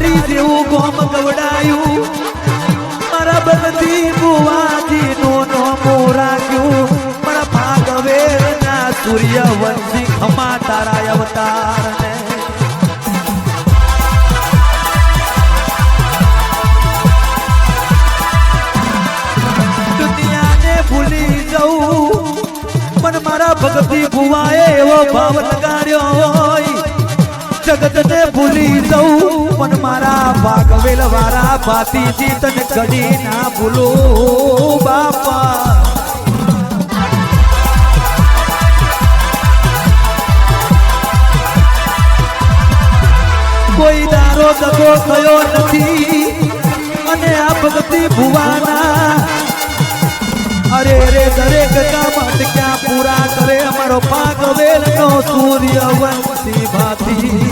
ટંકારી જેવું ગોમ ગવડાયું. મારા બધી બુવાજી નો મોરાગ્યું મારા ભાગવેર ના સૂર્ય વંશી ખમા તારા અવતાર ને ભૂલી જવું પણ મારા ભક્તિ ભુવાએ એવો ભાવ લગાડ્યો જગતને ભૂલી જઉં, પણ મારા ભાગવેલ વાળા ભાતીજી તને કદી ના ભૂલો, બાપા. કોઈ દારો દગો થયો નથી, અને આ ભક્તિ ભુવાના. અરે રે દરેક કામ અટક્યા પૂરા કરે, અમારો પાક વેલ નો સૂર્ય વંશી ભાતી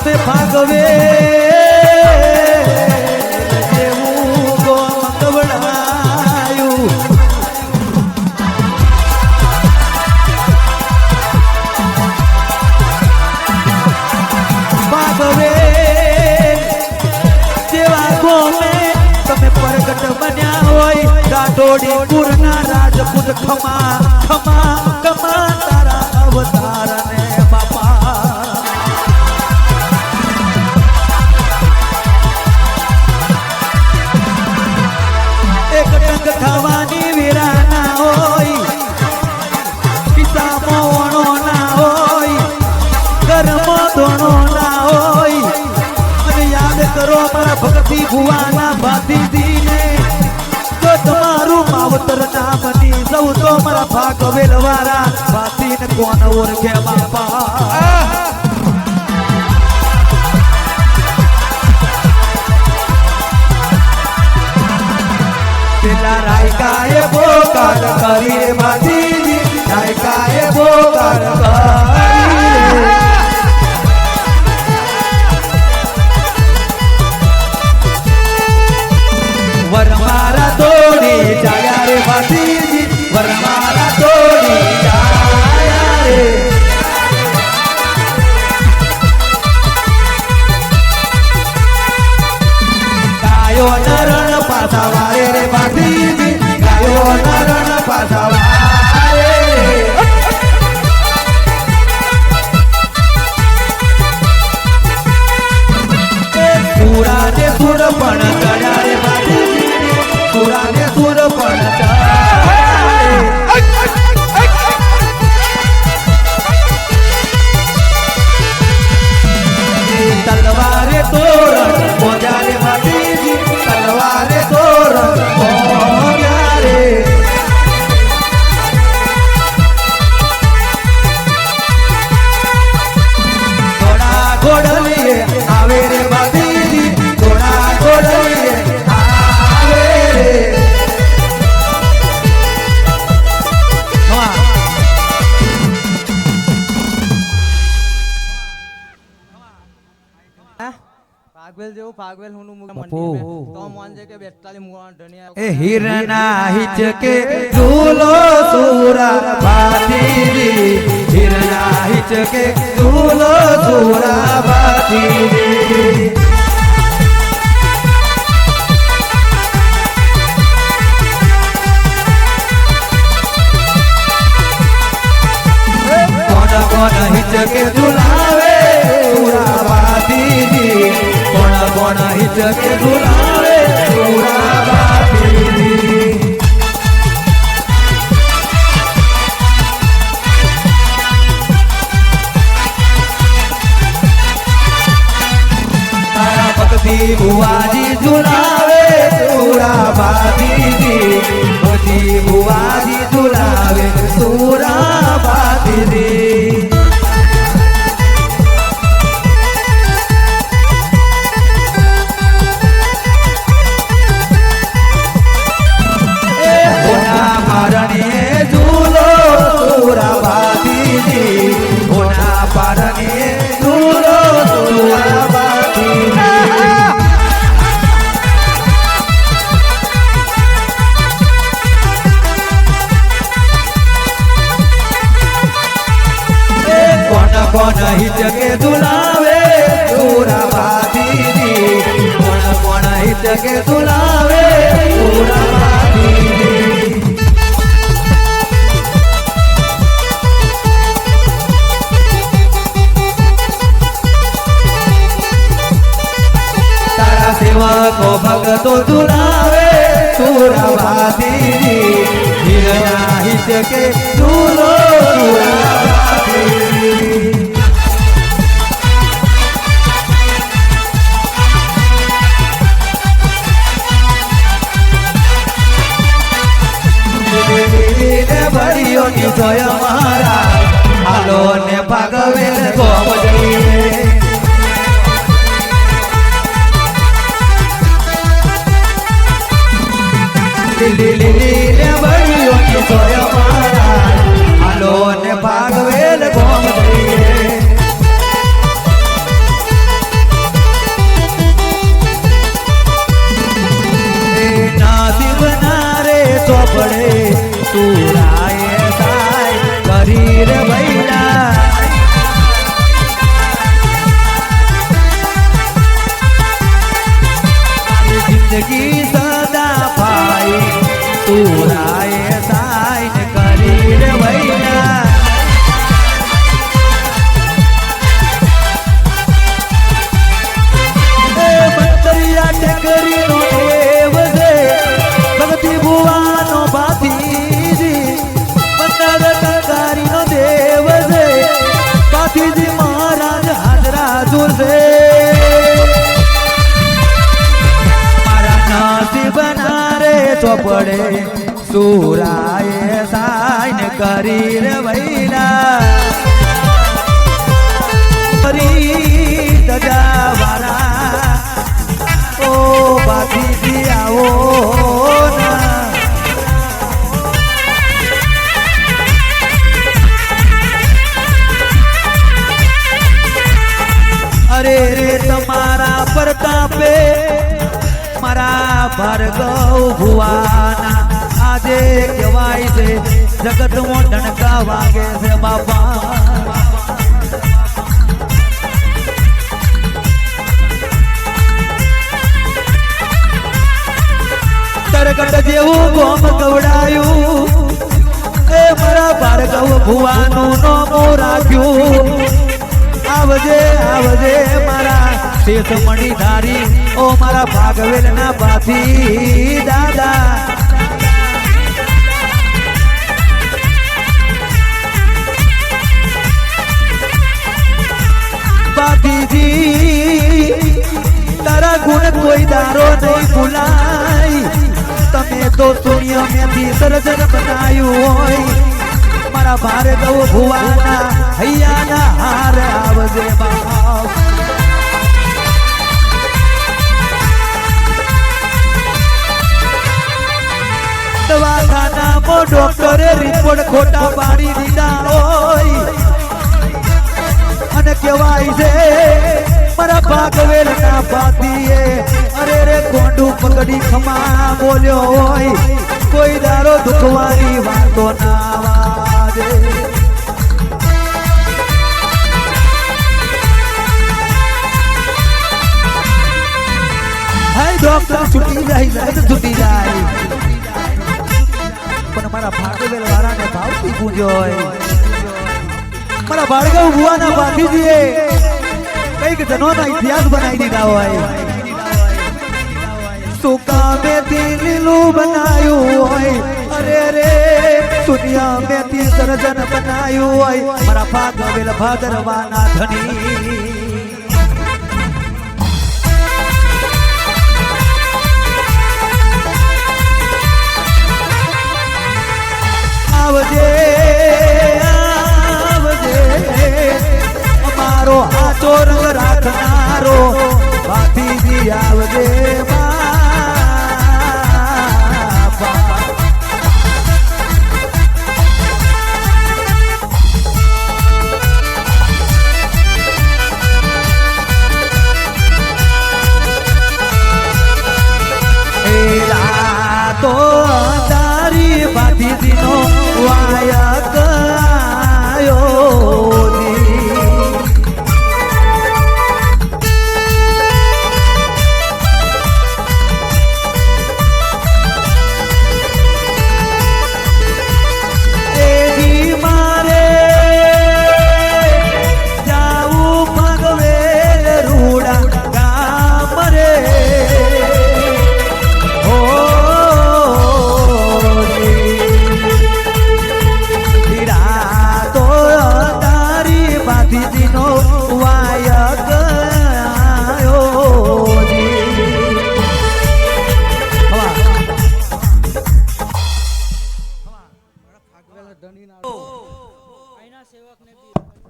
તમે ભાગવે. જેવું ગોમ જેવા ગોમે તમે પ્રગટ બન્યા હોય રાઠોડી પૂરના રાજપૂત ખમા ધોણો ના હોય. અને યાદ કરો મારા ભક્તિ ભુવાના ભાતીજીને. જો તમારું માવતર ના બની સૌ તો મારા ભાગ વેલવારા. ભાતીને કોણ ઓળખે બાપા? રાયકાએ બોકાર કરી ભાતીજી. રાયકાએ બોકાર કરી. એ હિરના હિચકે ઝૂલો સુરા ભાતીજી હિરના હિચકે ઝૂલો સુરા ભાતીજી કોણ હિચકે ઝુલાવે સુરા ભાતીજી કોણ કોણ હિચકે ઝુલાવે સુરા ભક્તિ બુવાજી ઝુલાવે સુરા ભાતીજી ભક્તિ બુવાજી ઝુલાવે સુરા ભાતીજી કોણ હિત કે દુલાવે પૂરા બાદીની કોણ કોણ હિત કે દુલાવે પૂરા બાદીની તારા સેવકો ભગતો દુલાવે સુરવાદીની હિરના હિત કે દુલો સુરવાદીની ભર્યો ની જોય ચોપડે સુરાએ સાઈન કરી રે વૈલા કરી દજા ઓ બાકી આવો. ભાર્ગવ ભુવાના. આજે કહેવાય છે જગતમાં ડણકા વાગે છે બાપા. તરકટ જેવું ગોમ ગવડાયું. એ મારા ભાર્ગવ ભુવાનું નોમો રાખ્યું. આવજે આવજે મારા શેષ મણિધારી ઓ મારા ભાગવેલ ના બાથી, દાદા. બાપીજી, તારા ગુણ કોઈ દારો નહીં ભૂલાય. તમે તો સૂર્ય મેથી સર્જન બનાયું હોય. મારા ભાર્ગવ ભુવાના હૈયાના હાર આવજે બાપ. દવાખાનામાં ડોક્ટરે રિપોર્ટ ખોટા પાડી દીધા હોય અને કહેવાય છે, મારા ભાગવેલ ના પાતીએ અરે રે કોંડું પકડી ખમા બોલ્યો હોય કોઈ દારો દુખવાની વાતો ના વાજે. હાય ડોક્ટર, છૂટી જાય જગત છૂટી જાય પણ મારા ભાગવેલ વાળાને ભાવતી પૂજોય મારા ભાર્ગવ ભુવાના ભાતીજીએ કંઈક જનોના ઇતિહાસ બનાવી દીધા હોય. સુકા મેથી લીલું બનાયું હોય? અરે રે દુનિયા મેથી સર્જન બનાયું હોય? મારા ભાગવેલ ભાદરવાના ધણી.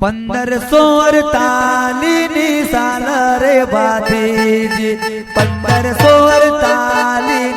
પંદરસો અડતાલીની સાલ રે ભાતીજી પંદરસો અડતાલી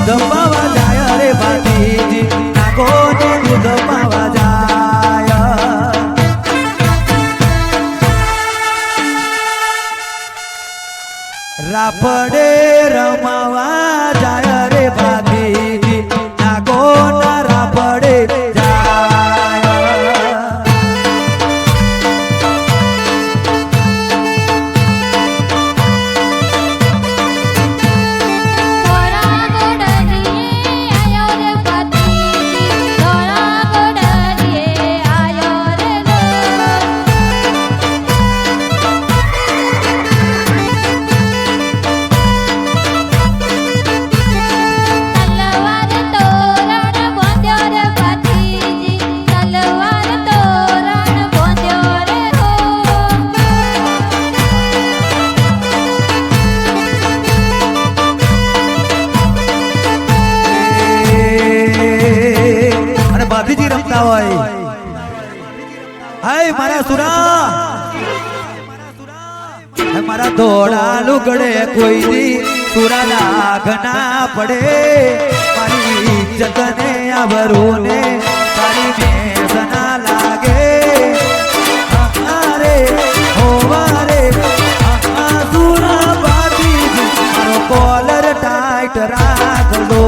દૂધ પાવા જાય રે ભાતીજી નાગો ને દૂધ રાફડે ઓગળે કોઈ દી સુરાના ઘના પડે. મારી જતને આવરોને મારી મેસના લાગે. અમારે હોવારે આ સુરા બાકી મારો કોલર ટાઈટ રાખલો.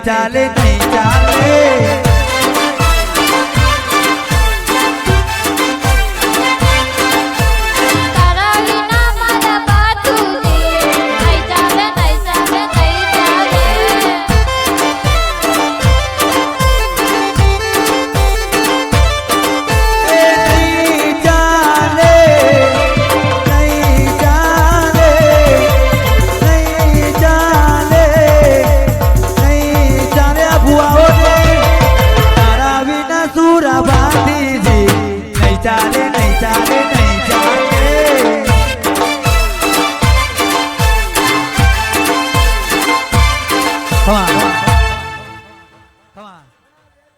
Italy.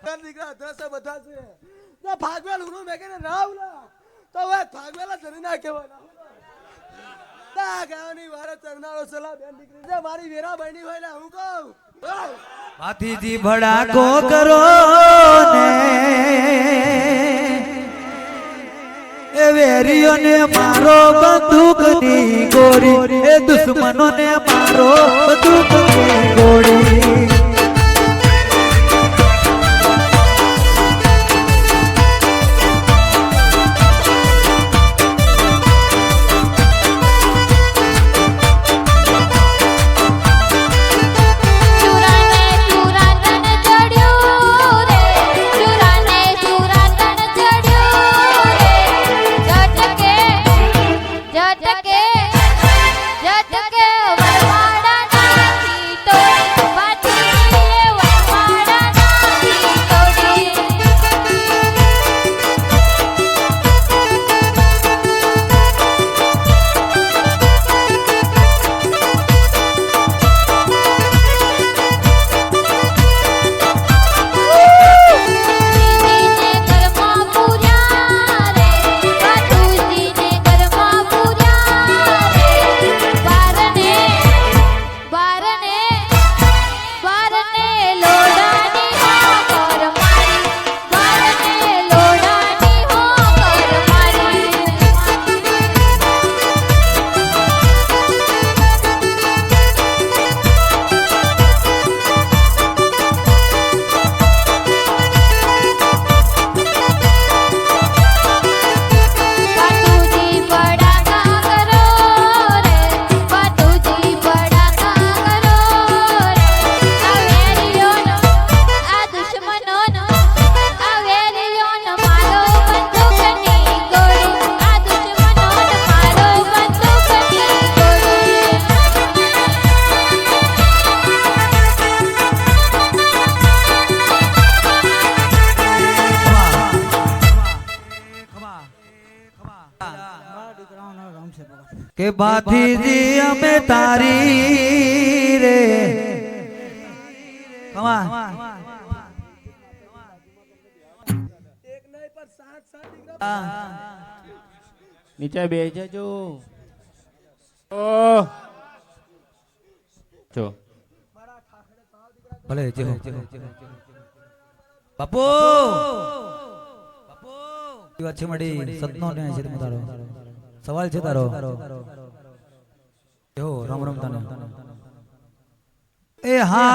ઘર દીકરા દસ બધા છે. ભાગવેલ હું મેં કીધું રાવ ના. તો હવે ભાગવેલા ધરી ના કહેવાય ગાવાની વારે ચરનારો સલાહ બેન દીકરી. છે મારી વેરા હોય ને હું કહું. હાથીથી ભડાકો કરો ને. વેરીઓ ને મારો બંદૂકની ગોરી એ દુશ્મનોને મારો બંદૂકની ગોળી. કે ભાથીજી અમે તારી રે. નીચે બે જજો જો. ભલે બાપુ. હો. બાપુ. એ વાત છે મળી સતનો ને છે તારો. સવાલ છે તારો. એવો રામ તને. એ હા.